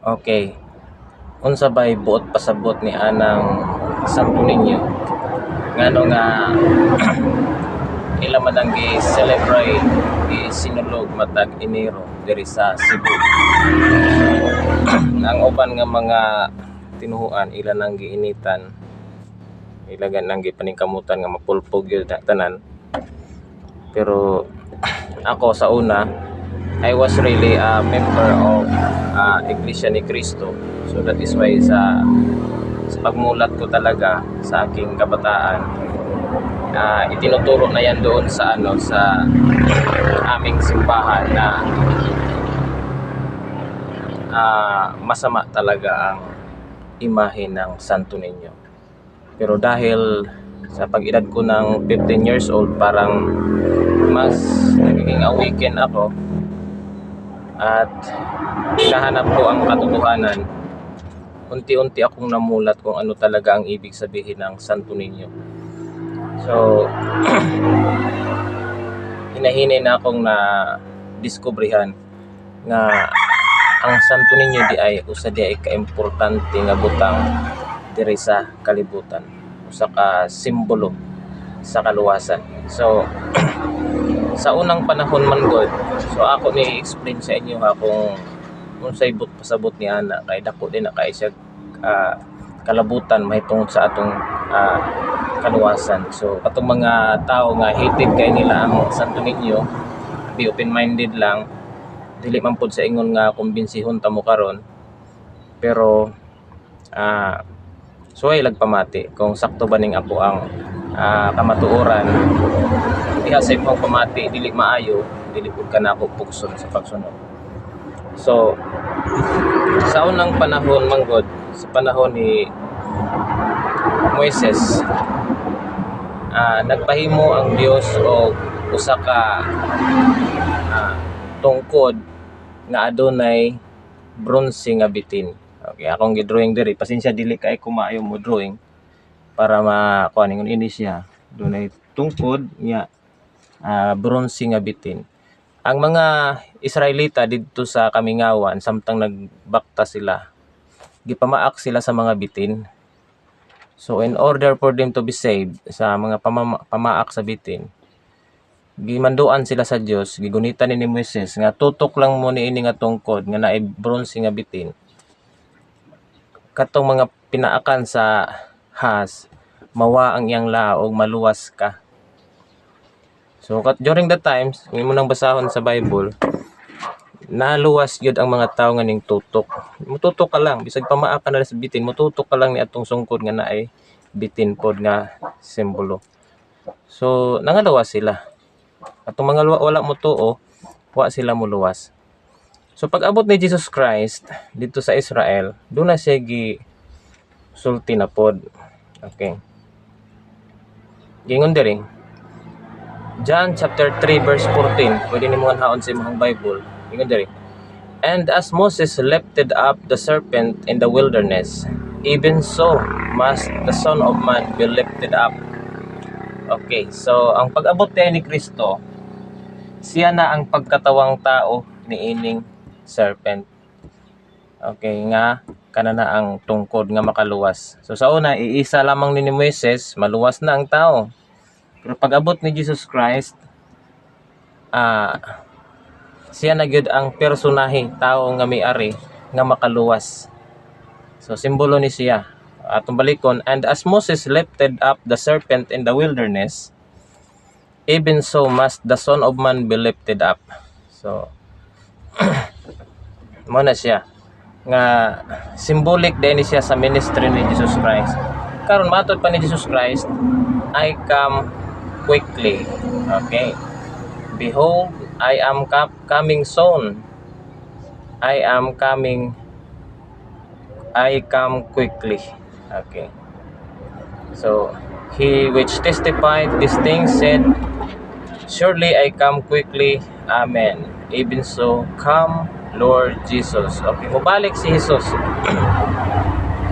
Okay. Unsa bay buot pasabot ni anang Santo Niño? Ngano nga ila man ang gi-celebrate sinulog matag Enero diri sa Cebu. ang uban nga mga tinuhuan ila nang giinitan ilagan nang gipaningkamutan nga mapulpog yun na tanan pero ako sa una I was really a member of uh, Iglesia ni Cristo so that is why sa sa pagmulat ko talaga sa aking kabataan uh, itinuturo na yan doon sa ano sa aming simbahan na ah, masama talaga ang imahe ng Santo Niño. Pero dahil sa pag-edad ko ng 15 years old, parang mas nagiging awaken ako at hinahanap ko ang katotohanan. Unti-unti akong namulat kung ano talaga ang ibig sabihin ng Santo Niño. So, hinahinay na akong na diskubrihan nga ang Santo Niño di ay usa di ay kaimportante nga butang diri sa kalibutan usa ka simbolo sa kaluwasan so sa unang panahon man god so ako ni explain sa inyo ha kung unsay but pasabot ni ana kay dako din na kay siya ah, kalabutan mahitungod sa atong ah, kaluwasan. So atong mga tao nga hated kay nila ang Santo Niño be open minded lang. Dili man pud sa ingon nga kumbinsihon ta mo karon. Pero ah suway lagpamati kung sakto ba ning ako ang ah, kamatuoran diha sa imong pamati dili maayo dili pud kana ako pugson sa pagsunod so sa unang panahon manggod sa panahon ni Moises ah, nagpahimo ang Dios og usa ka ah, tungkod nga adunay bronze nga bitin. Okay, akong gi-drawing diri. Pasensya dili kay kumayo mo drawing para ma kuan ingon ini siya. Dunay tungkod nga ah, bronze nga bitin. Ang mga Israelita didto sa Kamingawan samtang nagbakta sila, gipamaak sila sa mga bitin. So in order for them to be saved sa mga pamama- pamaak sa bitin, gimanduan sila sa Dios gigunitan ni Moises nga tutok lang mo ni ini nga tungkod nga naay bronze nga bitin katong mga pinaakan sa has mawa ang iyang laog maluwas ka. So during the times kung mo nang basahon sa Bible naluwas gyud ang mga tawo nga ning tutok. Mututok ka lang bisag pamaak ka na sa bitin mututok ka lang ni atong sungkod nga naay bitin pod nga simbolo. So nangaluwas sila. Atong mga wala mo tuo, wa sila muluwas. So pag abot ni Jesus Christ dito sa Israel, doon na siya gi sulti na pod. Okay. Gingon diri. John chapter 3 verse 14. Pwede nimo haon sa imong Bible. Gingon diri. And as Moses lifted up the serpent in the wilderness, even so must the Son of Man be lifted up Okay, so ang pag-abot ni Kristo, siya na ang pagkatawang tao ni ining serpent. Okay, nga kana na ang tungkod nga makaluwas. So sa una, iisa lamang ni, Moises, maluwas na ang tao. Pero pag-abot ni Jesus Christ, ah siya na gyud ang personahe tao nga may-ari nga makaluwas. So simbolo ni siya atong balikon and as Moses lifted up the serpent in the wilderness even so must the son of man be lifted up so mo na siya nga symbolic din siya sa ministry ni Jesus Christ karon matod pa ni Jesus Christ I come quickly okay behold I am coming soon I am coming I come quickly Okay. So, he which testified these things said, Surely I come quickly. Amen. Even so, come, Lord Jesus. Okay, mubalik si Jesus.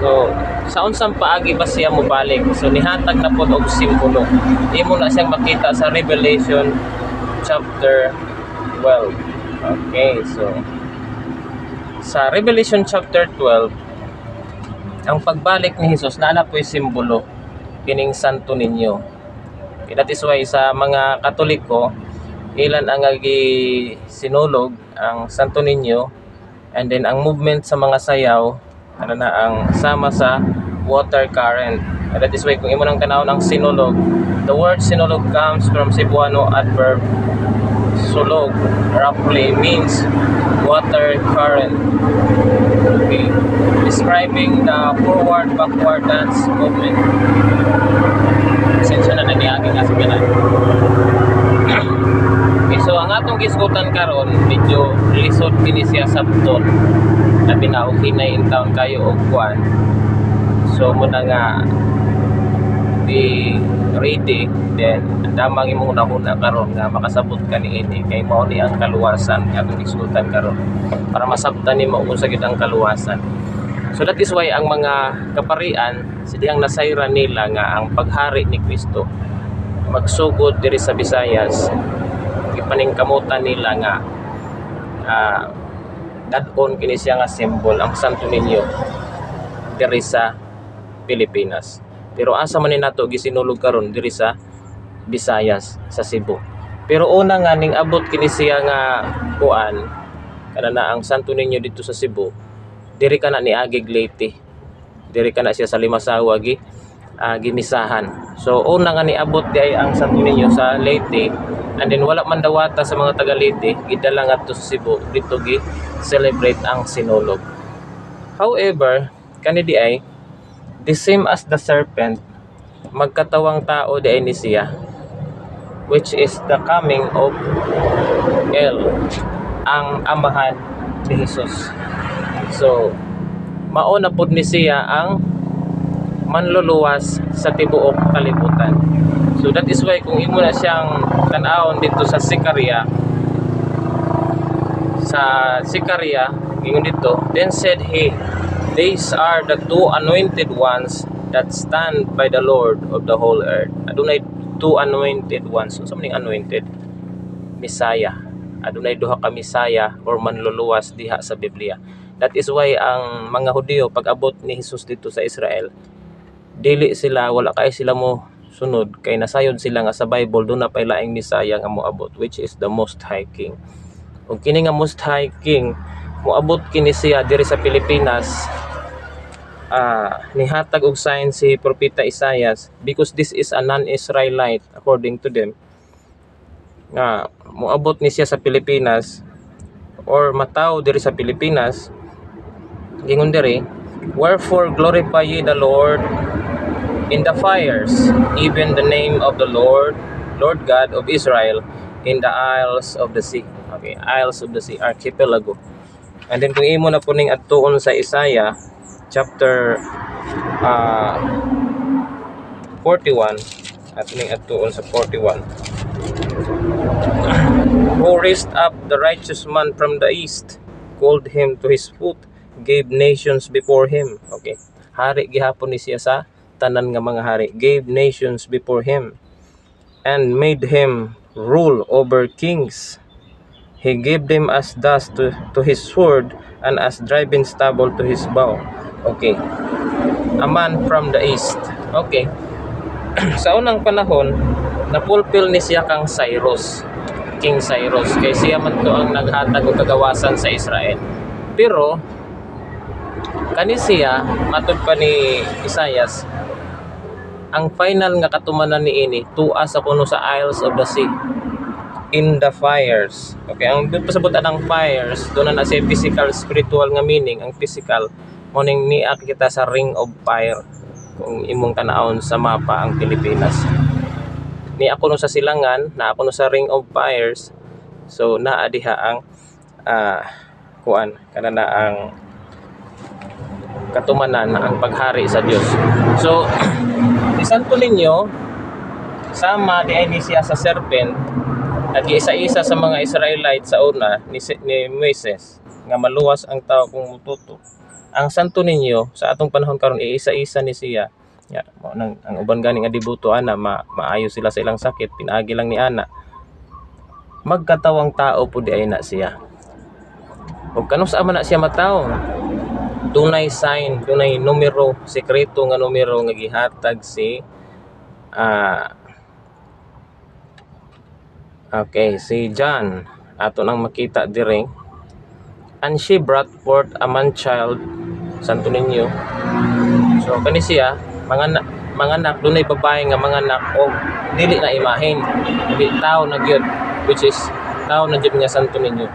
so, sa unsang paagi ba siya mubalik? So, nihatag na po og simbolo. Imo na siyang makita sa Revelation chapter 12. Okay, so, sa Revelation chapter 12 ang pagbalik ni Jesus na na po'y simbolo kining santo ninyo okay, that is why sa mga katoliko ilan ang agi sinulog ang santo ninyo and then ang movement sa mga sayaw ano na ang sama sa water current. And that is why kung imo nang tanawon ang sinulog the word sinulog comes from Cebuano adverb sulog roughly means water current. Okay. Describing the forward backward dance movement. Pasensya na nga sa ganun. Atong gisgutan karon medyo lisod kini siya sa button na pinauki na in town kayo og kuan so muna nga di ready then damang imong unahuna karon nga makasabot ka ni ini kay mao ni ang kaluwasan nga atong gisgutan karon para masabtan nimo kung sa gid ang kaluwasan. So that is why ang mga kaparian, sidihang nasayra nila nga ang paghari ni Kristo. Magsugod diri sa Visayas ipaningkamutan nila nga uh, dadon kini siya nga symbol ang Santo Niño diri sa Pilipinas. Pero asa man nato gisinulog karon diri sa Visayas sa Cebu. Pero una nga ning abot kini siya nga kuan kana na ang Santo Niño dito sa Cebu diri ka na ni Agig Leyte diri ka na siya sa Limasawa gi uh, gimisahan so una nga niabot di ay ang Santo Niño sa Leyte and then wala man dawata sa mga taga Leyte gidala ngadto sa Cebu. Dito gi celebrate ang sinulog however kani di ay the same as the serpent magkatawang tao di ay ni siya which is the coming of El ang amahan ni Jesus. So, mauna pod ni siya ang manluluwas sa tibuok kalibutan. So that is why kung imo na siyang tan-awon dito sa Sikaria sa Sikaria ingon dito then said he these are the two anointed ones that stand by the Lord of the whole earth. Adunay two anointed ones. So something anointed? Messiah. Adunay duha ka Messiah or manluluwas diha sa Biblia. That is why ang mga Hudyo pag abot ni Jesus dito sa Israel, dili sila wala kay sila mo sunod kay nasayod sila nga sa Bible do na pay laing Misaya nga moabot which is the most high king. Ug kini nga most high king moabot kini siya diri sa Pilipinas uh, nihatag og sign si propeta Isaias because this is a non-Israelite according to them nga moabot ni siya sa Pilipinas or mataw diri sa Pilipinas gingon diri wherefore glorify ye the Lord in the fires even the name of the Lord Lord God of Israel in the isles of the sea. Okay isles of the sea archipelago. And then kung imo na po ning adtuon sa Isaiah chapter uh, 41 at ning adtuon sa 41 who raised up the righteous man from the east called him to his foot gave nations before him. Okay. Hari gihapon ni siya sa tanan nga mga hari. Gave nations before him and made him rule over kings. He gave them as dust to, to his sword and as driving stubble to his bow. Okay. A man from the east. Okay. sa unang panahon, napulpil ni siya kang Cyrus. King Cyrus. Kay siya man to ang naghatag og kagawasan sa Israel. Pero kani siya matud pa ni Isayas ang final nga katumanan ni ini tuwa sa kuno sa Isles of the Sea. In the fires. Okay ang pasabot ang fires doon na siya physical spiritual nga meaning ang physical morning ni kita sa ring of fire kung imong tanaon sa mapa ang Pilipinas. Ni ako no sa silangan na ako no sa ring of fires so naa diha ang uh, kuan kana na ang katumanan ang paghari sa Dios. So, ni Santo Niño sama di ay siya sa serpent at isa-isa sa mga Israelites sa una ni, ni Moises nga maluwas ang tao kung mututo. Ang Santo Niño sa atong panahon karon isa-isa ni siya. Ya, nang ang uban gani nga dibuto ana ma, maayo sila sa ilang sakit, pinaagi lang ni ana. Magkatawang tao po di ay na siya. ug kanus man na siya mataw dunay sign dunay numero sekreto nga numero nga gihatag si ah Okay, si John. Ato nang makita dire. And she brought forth a man child Santo Niño so kani siya mga na, mga anak dunay babae nga mga anak o dili na imahin. Dili tao na gyud which is tao na gyud nga Santo Niño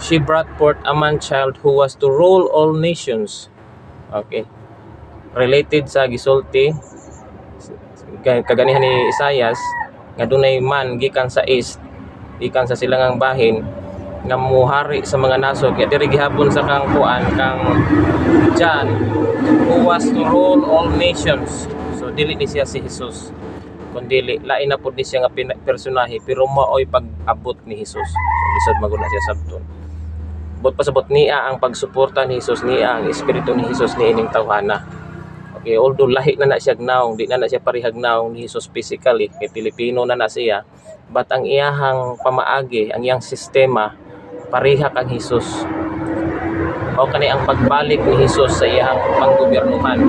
she brought forth a man child who was to rule all nations. Okay. Related sa gisulti ka- kaganihan ni Isayas nga dunay man gikan sa east gikan sa silangang bahin nga muhari sa mga nasod. Kaya diri gihapon sa kang kuan kang John who was to rule all nations. So dili ni siya si Jesus. Kundi lain na pud ni siya nga personahe pero maoy pag-abot ni Jesus. So, lisod magud na siya sabton bot pasabot niya ang pagsuporta ni Jesus niya ang espiritu ni Jesus ni ining tawhana Okay, although lahi na na siya gnaong, di na na siya parihag naong ni Jesus physically, kay Pilipino na na siya, but ang iyahang pamaagi, ang iyang sistema, parihak ang Jesus. O kani ang pagbalik ni Jesus sa iyang panggobyernuhan,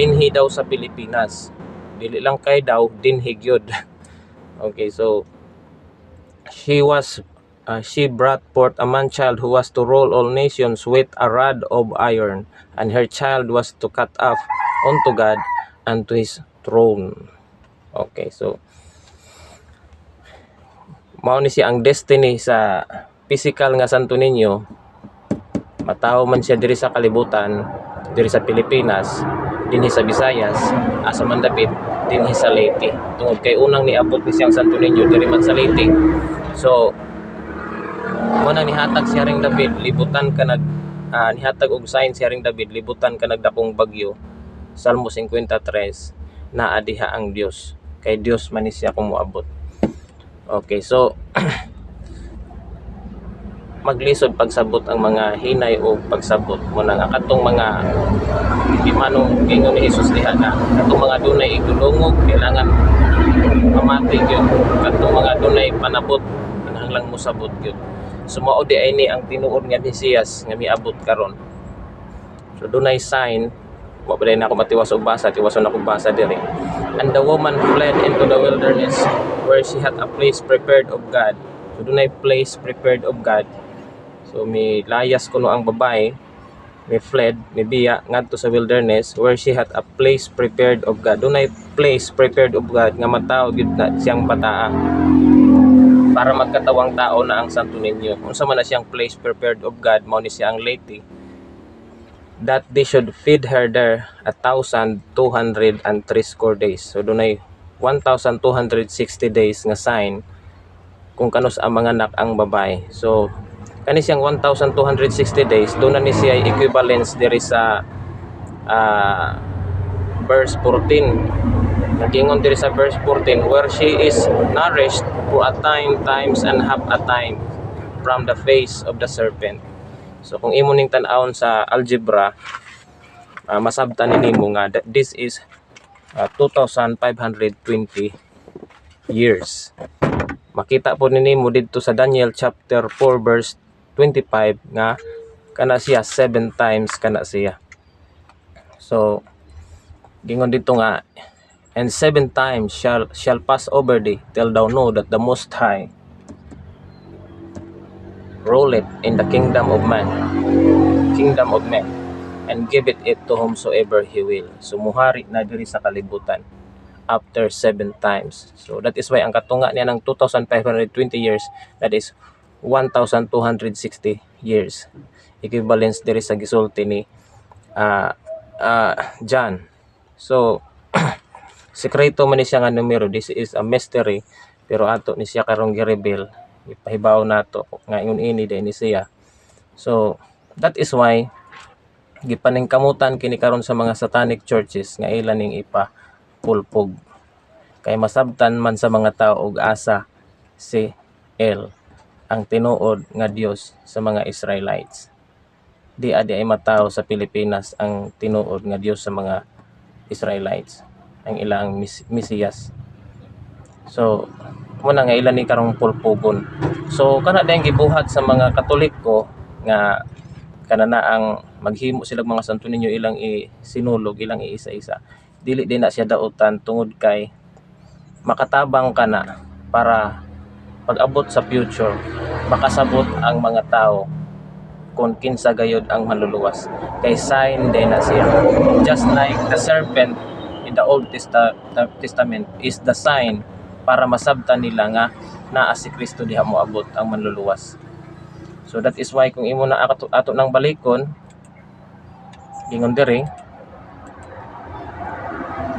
dinhi daw sa Pilipinas. Dili lang kay daw, dinhi gyud. Okay, so she was uh, she brought forth a man child who was to rule all nations with a rod of iron, and her child was to cut off unto God and to his throne. Okay, so mao ni siya ang destiny sa physical nga Santo Niño. Mataho man siya diri sa kalibutan, diri sa Pilipinas, dinhi sa Visayas, asa man dapit dinhi sa Leyte. Tungod kay unang niabot ni siyang Santo Niño diri man sa Leyte. So mo nang nihatag siya ring David, libutan ka nag ah, nihatag og sign siya ring David, libutan ka nagdakong bagyo. Salmo 53 na adiha ang Dios. Kay Dios man siya kumuabot. Okay, so maglisod pagsabot ang mga hinay o pagsabot. Mo nang akatong mga di manong gingon ni Jesus diha na katong mga dunay igulungog kailangan mamatay gyud katong mga dunay panabot kinahanglang mo sabot gyud sumao di ay ni ang tinuod nga Mesiyas nga miabot karon. So dunay sign wa ba na ako matiwas og basa tiwason ako basa diri. And the woman fled into the wilderness where she had a place prepared of God. So dunay place prepared of God. So mi layas kuno ang babae mi fled mi biya ngadto sa wilderness where she had a place prepared of God. Dunay place prepared of God nga mataw gyud na siyang pataa para magkatawang tao na ang Santo Niño. Unsa man na siyang place prepared of God, mao siya ang lady. That they should feed her there a thousand two hundred and three score days. So dunay 1,260 days nga sign kung kanus ang mga anak ang babae. So kani siyang 1,260 days, doon na ni siya equivalence diri sa ah, verse 14 Nagingon diri sa verse 14 where she is nourished for a time, times and half a time from the face of the serpent. So kung imo ning tan-awon sa algebra, ah, masabtan nimo nga this is ah, 2,520 years. Makita po ninyo dito sa Daniel chapter 4 verse 25 nga kana siya 7 times kana siya. So gingon dito nga and seven times shall shall pass over thee till thou know that the most high ruleth in the kingdom of man kingdom of men and give it to whomsoever he will. So na diri sa kalibutan after seven times. So that is why ang katunga niya ng 2520 years that is 1260 years equivalence diri sa gisulti ni ah ah, John. So sekreto man ni siya nga numero this is a mystery pero ato ni siya karong gi-reveal. Ipahibaw nato nga ingon ini din ni siya. So that is why gipaningkamutan kini karon sa mga satanic churches nga ilan ning ipa pulpog kay masabtan man sa mga tao og asa si El ang tinuod nga Dios sa mga Israelites. Di adi ay mataw sa Pilipinas ang tinuod nga Dios sa mga Israelites ang ilang mis- Mesiyas. So, mo na nga ilan ni karong pulpugon. So, kana din gibuhat sa mga Katoliko nga kanana ang maghimo sila mga santo ninyo ilang isinulog ilang iisa-isa dili din na siya daotan tungod kay makatabang ka na para pag-abot sa future makasabot ang mga tao kung kinsa gayod ang manluluwas kay sign din na siya just like the serpent in the Old Testa- Testament is the sign para masabtan nila nga naa si Kristo diha mo abot ang manluluwas so that is why kung imo na ato, ato nang balikon gingon diri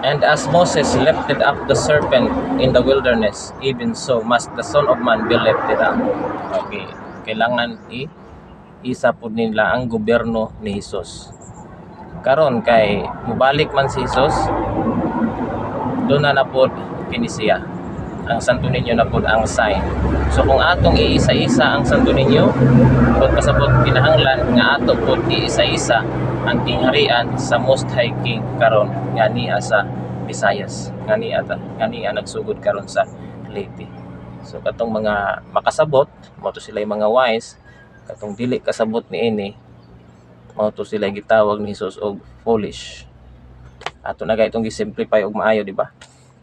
And as Moses lifted up the serpent in the wilderness, even so must the Son of Man be lifted up. Okay, kailangan i isa po nila ang gobyerno ni Jesus. Karon kay mubalik man si Jesus, doon na na po kini siya. Ang santo ninyo na po ang sign. So kung atong iisa-isa ang santo ninyo, kung pasabot kinahanglan nga ato po iisa-isa ang kingharian sa Most High King karon nga niya sa Visayas nga niya ta nga niya nagsugod karon sa Leyte. So katong mga makasabot, mo to sila mga wise, katong dili kasabot ni ini, mo to sila gitawag ni Jesus og foolish. Ato na itong gisimplify og maayo, di ba?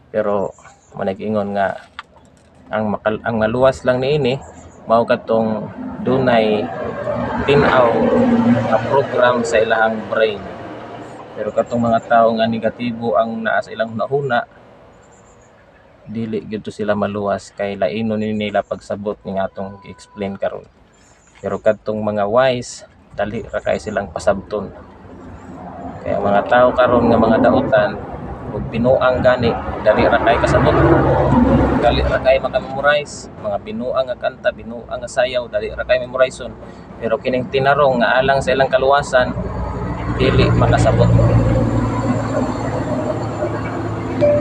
Pero mo nag-ingon nga ang makal ang maluwas lang ni ini mao katong dunay tinaw nga program sa ilang brain. Pero katong mga tao nga negatibo ang naa sa ilang hunahuna, dili gyud to sila maluwas kay laino ni nila pagsabot ni atong gi-explain karon. Pero katong mga wise, dali ra kay silang pasabton. Kaya mga tao karon nga mga daotan, ug binuang gani, dali ra kay kasabot. Dali ra kay makamemorize, mga binuang nga kanta, binuang nga sayaw, dali ra kay memorizon. Pero kining tinarong nga alang sa ilang kaluwasan, dili makasabot.